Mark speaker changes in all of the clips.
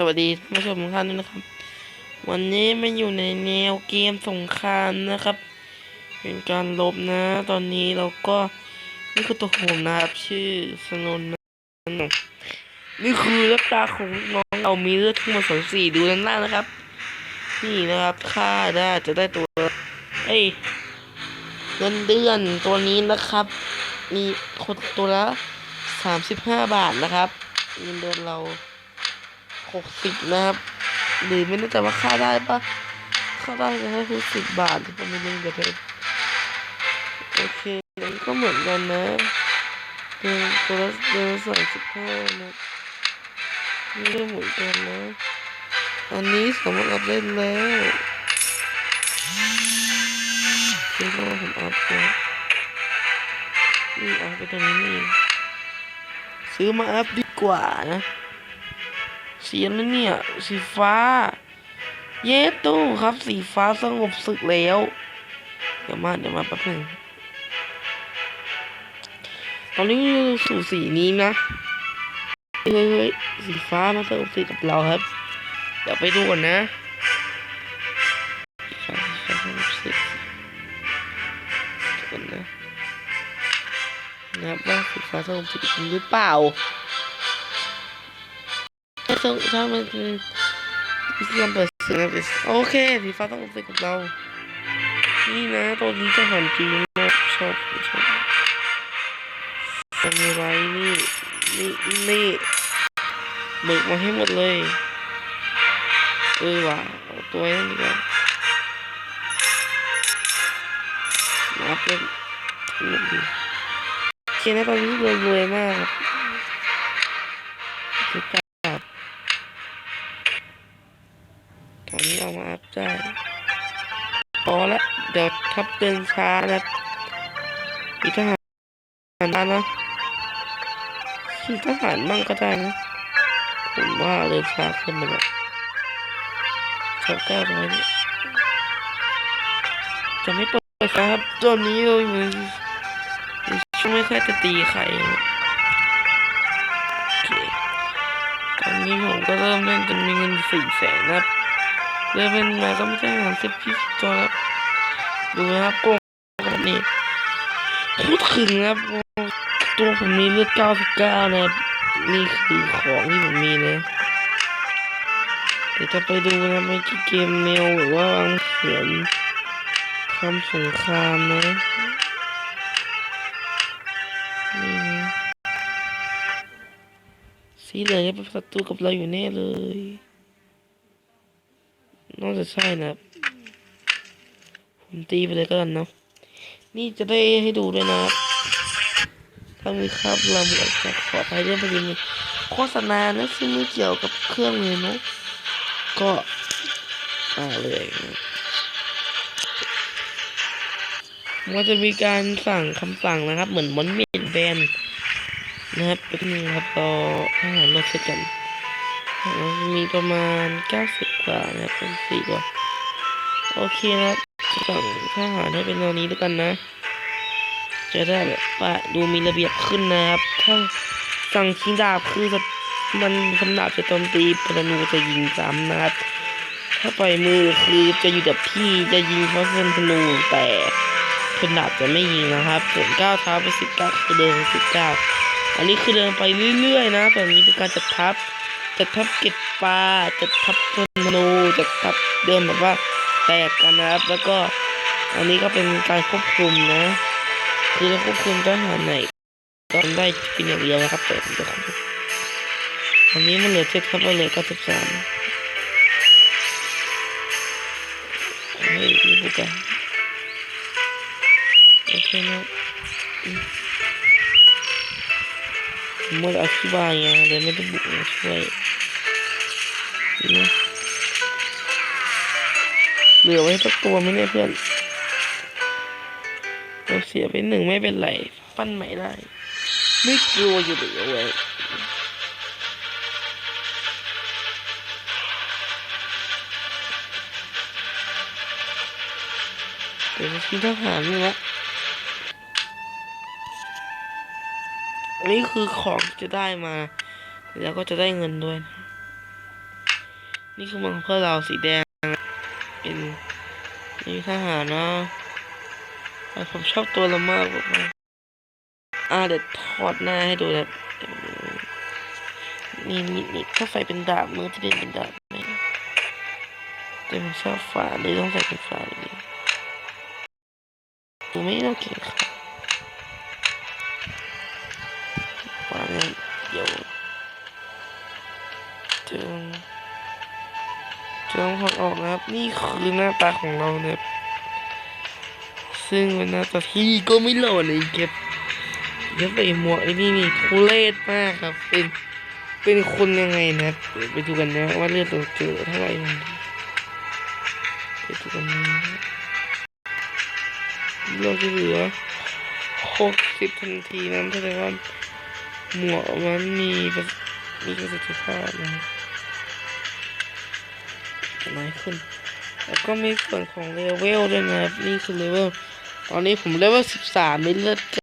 Speaker 1: สวัสดีผู้ชมทุกท่านด้วยนะครับ วันนี้มาอยู่ในแนวเกมสงครามนะครับ เป็นการลบนะ ตอนนี้เราก็นี่คือตัวผมนะครับ ชื่อสนนนะนี่คือลักตาของน้องเรามีเลือดทั้งหมดสองสี่ดูด้านล่างนะครับ นี่นะครับค่าได้จะได้ตัวเอ้ยเงินเดือนตัวนี้นะครับ มีคนตัวละสามสิบห้าบาทนะครับเงินเดือนเรา หกสิบนะครับหรือไม่แน่ใจว่าค่าได้ปะค่าได้จะให้คือสิบบาทหรือเปล่าไม่รู้เดี๋ยวเธอโอเคอันนี้ก็เหมือนกันนะเดือนตัวละเดือนสามสิบห้านะนี่ก็เหมือนกันนะอันนี้สามารถอัพเล่นแล้วคือว่าผมอัพนะนี่อัพไปตรงนี้นี่ซื้อมาอัพดีกว่านะ สีอะไรเนี่ย สีฟ้า เยตู้ครับ สีฟ้าสงบศึกแล้ว เดี๋ยวมาเดี๋ยวมาแป๊บหนึงตอนนี้สู่สีนี้นะ เฮ้ยเฮ้ยสีฟ้ามาสงบศึกกับเราครับ เดี๋ยวไปดูก่อนนะสีฟ้าสงบศึกก่อนนะนะครับว่าสีฟ้าสงบศึกหรือเปล่า ถ้าต้องถ้ามันเป็นวิธีการเปิดเสียงนะโอเคสีฟ้าต้องไปกับเรา นี่นะตัวนี้จะหันจริงมากชอบชอบทำอะไรนี่นี่นี่เบิกมาให้หมดเลยเออว่ะเอาตัวนี้ดีกว่านับเลยทั้งหมดดีโอเคนะตอนนี้รวยๆมากครับ นี้อามาอัพได้พอละเดี๋ยวทับเดินช้านะมีทหารมานะขี่ทหารบ้างก็ได้นะ ผมว่าเดินช้าขึ้นมาแล้วชอบเก้าร้อยจะไม่เปิดครับตอนนี้เราอยู่ในช่วงไม่ค่อยจะตีใครนะโอเคตอนนี้ผมก็เริ่มเล่นจนมีเงินสี่แสนนะครับ เริ่มเป็นมาก็ไม่ใช่หาสิบพี่ตัวครับดูนะครับโกงแบบนี้พูดถึงนะครับตัวผมมีเลือดเก้าสิบเก้านะครับนี่คือของที่ผมมีนะเดี๋ยวจะไปดูนะไม่กี่เกมแนวหรือว่าวางเขียนทำสงครามนะนี่นะสีเหลืองจะเป็นศัตรูกับเราอยู่แน่เลย น่าจะใช่นะผมตีไปเลยก็กันเนาะนี่จะได้ให้ดูด้วยนะถ้ามีครับเราจากขอไปเรื่องประเด็นโฆษณานะซึ่งไม่เกี่ยวกับเครื่องเลยเนาะก็อ่าเลยนะมันจะมีการสั่งคำสั่งนะครับ เหมือนมอนเมนแบนนะครับเป็นงครับรอทหารรถเสร็จกัน มีประมาณ 90 กว่านะครับเป็นสี่กว่า โอเคนะครับสั่งทหารให้เป็นตอนนี้ด้วยกันนะ จะได้แบบว่าดูมีระเบียบขึ้นนะครับ ถ้าสั่งชิงดาบคือจะมันคำดาบจะโจมตีปรนูจะยิงซ้ำนะครับ ถ้าปล่อยมือคือจะอยู่กับที่จะยิงเพราะเป็นธนูแต่คนดาบจะไม่ยิงนะครับส่วนก้าวเท้าไปสิบเก้าคือเดินสิบเก้าอันนี้คือเดินไปเรื่อยๆนะแต่นี้เป็นการจัดทัพ จัดทัพเก็บปลาจัดทัพธนูจัดทัพเดินแบบว่าแตกกันนะครับ แล้วก็อันนี้ก็เป็นการควบคุมนะ คือเราควบคุมทหารไหนก็ทำได้เพียงอย่างเดียวนะครับแต่ผมจะควบคุมอันนี้มันเหลือเจ็ดครับเราเหลือเก้าสิบสามเฮ้ยนี่พูดกันโอเคนะอืม ผมไม่ได้อธิบายไงเลยไม่ได้บุกช่วยนะเหลือไว้สักตัวไมเนี่ยเพื่อนเราเสียไปหนึ่งไม่เป็นไร ปั้นใหม่ได้ ไม่กลัวอยู่เหลือไว้เดี๋ยวจะทิ้งทหารนี่นะ อันนี้คือของที่จะได้มา แล้วก็จะได้เงินด้วยนะนี่คือมืองเพื่อเราสีแดงเป็นนี่ทหารนะแต่ผมชอบตัวเรามากแบบว่าอ่าเดี๋ยวถอดหน้าให้ดูนะนี่นี่นี่ถ้าใส่เป็นดาบมือจะเด่นเป็นดาบไหมแต่ผมชอบฝาเลยต้องใส่เป็นฝาเลยดูไม่น่าเก่งค่ะ ออกนะครับ นี่คือหน้าตาของเราเนี่ยซึ่งเป็นหน้าตาที่ก็ไม่หล่อเลยเก็บเก็บใส่หมวกไอ้นี่นี่ทุเรศมากครับ เป็นเป็นคนยังไงนะไปดูกันนะว่าเลือดเราเจอเท่าไหร่มันไปดูกันนะเราจะเหลือหกสิบทันทีนั้นแสดงว่าหมวกมันมีมีประสิทธิภาพนะครับ น้อยขึ้น แล้วก็มีส่วนของเลเวลด้วยนะครับ นี่คือเลเวล ตอนนี้ผมเลเวลสิบสามในเลือดเ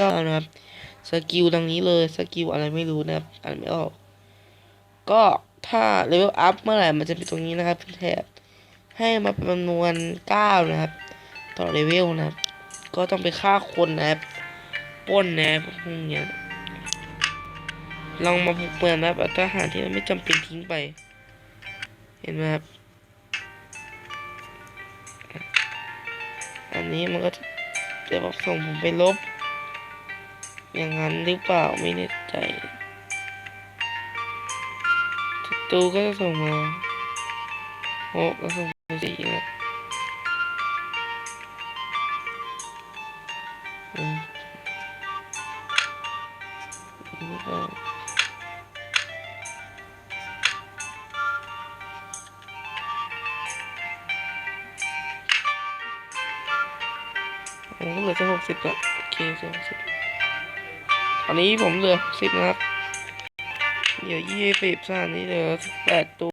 Speaker 1: ก้านะครับ สกิลดังนี้เลย สกิลอะไรไม่รู้นะครับ อ่านไม่ออก ก็ถ้าเลเวลอัพเมื่อไหร่ มันจะเป็นตรงนี้นะครับที่แถบ ให้มาเป็นจำนวนเก้านะครับ ต่อเลเวลนะครับ ก็ต้องไปฆ่าคนนะครับป้นนะครับพวกนี้ลองมาผูกเปลือนนะครับเอาทหารที่มันไม่จำเป็นทิ้งไป เห็นไหมครับ อันนี้มันก็จะบอกส่งผมไปลบ อย่างนั้นหรือเปล่าไม่แน่ใจตูก็จะส่งมาโอ้ก็ส่งมาสี่นะอืมนี่ก็ผม สิบละโอเคเหลือหกสิบตอนนี้ผมเหลือสิบนะครับเดี๋ยวยี่สิบสามนี่เหลือแปดตัว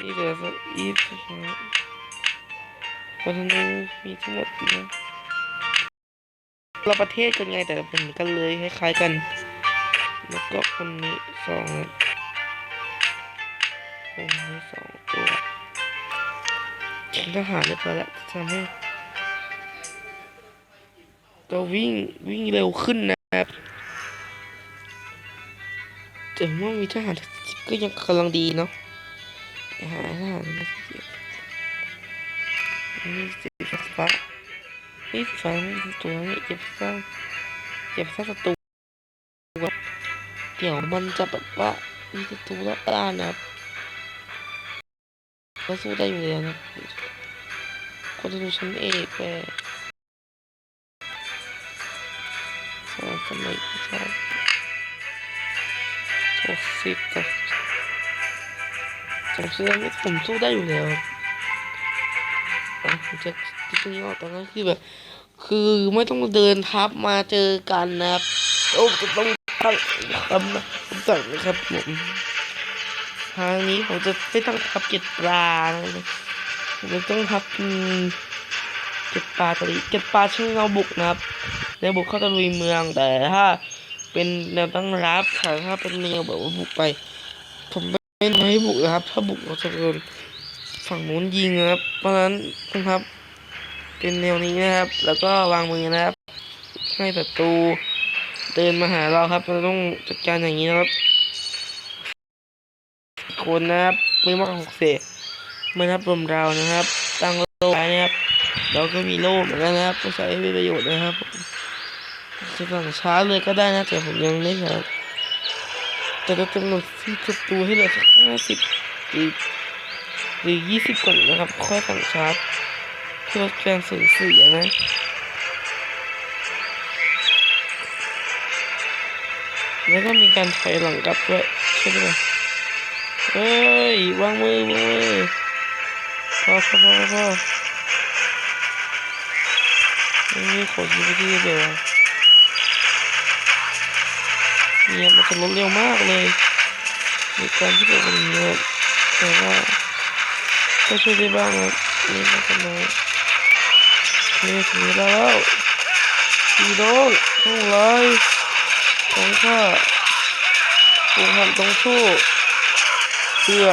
Speaker 1: นี่เหลือสักยี่สิบนะคนธนูมีทั้งหมดนะเราประเทศกันไงแต่เป็นกันเลยคล้ายๆกัน แล้วก็คนนี้สองคนนี้สองตัวทหารเรียบร้อยแล้วทำให้ เราวิ่งวิ่งเร็วขึ้นนะครับแต่ว่ามีทหารก็ยังกำลังดีเนาะหาทหารม่เสียนี่สีฟ้านี่สีฟ้าตัวนี้เก็บสร้างเก็บสร้างศัตรูเดี๋ยวมันจะแบบว่ามีศัตรูรอบด้านนะครับก็สู้ได้อยู่แล้วนะคนจะดูชั้นเอกแป ด้อยู่แล้วครับอะผมจะที่ตรงนี้ออกตอนนั้นคือแบบ คือไม่ต้องเดินทับมาเจอกันนะครับโอ้จะต้องตั้งคำนะคำสั่งนะครับผมทางนี้ผมจะไม่ต้องทับเก็ดปลาผมจะต้องทับเก็ดปลาตอนนี้เก็ดปลาชื่อเราบุกนะครับ แนวบุกเข้าตะลุยเมืองแต่ถ้าเป็นแนวตั้งรับค่ะถ้าเป็นแนวแบบว่าบุกไป ผมไม่ไม่ให้บุกนะครับ ถ้าบุกเราจะโดนฝั่งนู้นยิงนะครับ เพราะฉะนั้นนะครับ เป็นแนวนี้นะครับ แล้วก็วางมือนะครับ ให้ศัตรูเดินมาหาเราครับ เราต้องจัดการอย่างนี้นะครับคนนะครับไมือมากหกเศษไม่นับรวมเรานะครับ ตั้งโล่นะครับเราก็มีโล่เหมือนกันนะครับก็ใช้เป็นประโยชน์นะครับผม จะสั่งช้าเลยก็ได้นะ แต่ผมยังไม่ครับแต่เรากำหนดที่ศัตรูให้เลือสักห้าสิบหรือหรือยี่สิบก่อนนะครับ ค่อยสั่งชาร์จเพื่อลดการสูญเสียนะแล้วก็มีการถอยหลังกลับด้วยใช่ไหมเฮ้ยวางมือวางมือพอพอพอพอนี่ขอยิงไปที่เดียว นี่ยมันจะลดเร็วมากเลย มีการที่เป็นอย่างนี้แต่ว่าก็ช่วยได้บ้างครับนี่มันก็น้อยนี่ถึงแล้วพี่น้องทั้งหลายของข้าผูกหันต้องสู้เพื่อ